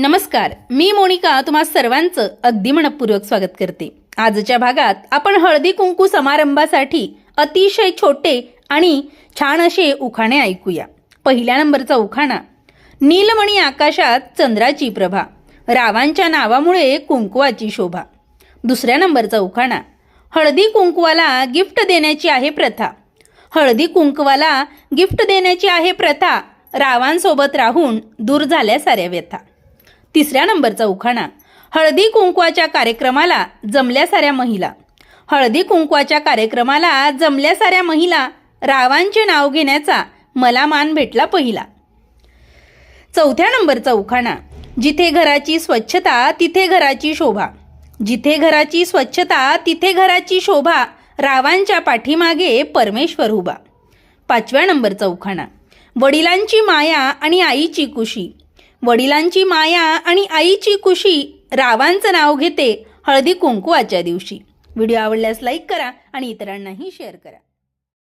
नमस्कार मी मोनिका तुम्हा सर्वांचं अगदी मनपूर्वक स्वागत करते. आजच्या भागात आपण हळदी कुंकू समारंभासाठी अतिशय छोटे आणि छान असे उखाणे ऐकूया. पहिल्या नंबरचा उखाणा नीलमणी आकाशात चंद्राची प्रभा रावांच्या नावामुळे कुंकुवाची शोभा. दुसऱ्या नंबरचा उखाणा हळदी कुंकवाला गिफ्ट देण्याची आहे प्रथा. हळदी कुंकवाला गिफ्ट देण्याची आहे प्रथा रावांसोबत राहून दूर झाल्या साऱ्या व्यथा. तिसऱ्या नंबरचा उखाणा. हळदी कुंकवाच्या कार्यक्रमाला जमल्या साऱ्या महिला. हळदी कुंकवाच्या कार्यक्रमाला जमल्या साऱ्या महिला. रावांचे नाव घेण्याचा मला मान भेटला पहिला. चौथ्या नंबरचा उखाणा. जिथे घराची स्वच्छता तिथे घराची शोभा. जिथे घराची स्वच्छता तिथे घराची शोभा. रावांच्या पाठीमागे परमेश्वर उभा. पाचव्या नंबरचा उखाणा. वडिलांची माया आणि आईची कुशी वडिलांची माया आणि आईची खुशी रावांचं नाव घेते. हळदी कुंकवाच्या दिवशी. व्हिडिओ आवडल्यास लाईक करा आणि इतरांनाही शेअर करा.